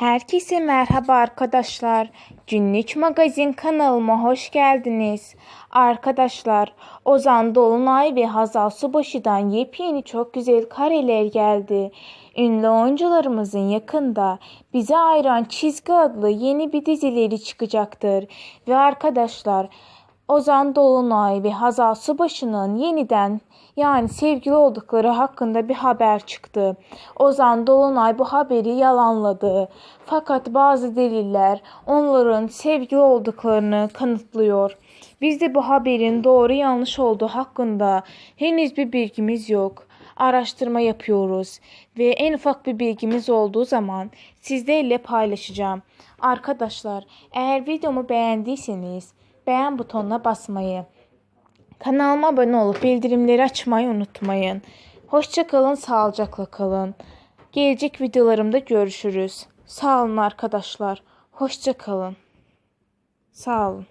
Herkese merhaba arkadaşlar. Günlük Magazin kanalıma hoş geldiniz. Arkadaşlar, Ozan Dolunay ve Hazal Subaşı'dan yepyeni çok güzel kareler geldi. Ünlü oyuncularımızın yakında Bize Ayıran Çizgi adlı yeni bir dizileri çıkacaktır. Ve arkadaşlar, Ozan Dolunay ve Hazal Subaşı'nın yeniden yani sevgili oldukları hakkında bir haber çıktı. Ozan Dolunay bu haberi yalanladı. Fakat bazı deliller onların sevgili olduklarını kanıtlıyor. Biz de bu haberin doğru yanlış olduğu hakkında henüz bir bilgimiz yok. Araştırma yapıyoruz ve en ufak bir bilgimiz olduğu zaman sizlerle paylaşacağım. Arkadaşlar eğer videomu beğendiyseniz beğen butonuna basmayı, kanalıma abone olup bildirimleri açmayı unutmayın. Hoşça kalın, sağlıcakla kalın. Gelecek videolarımda görüşürüz. Sağ olun arkadaşlar. Hoşça kalın. Sağ olun.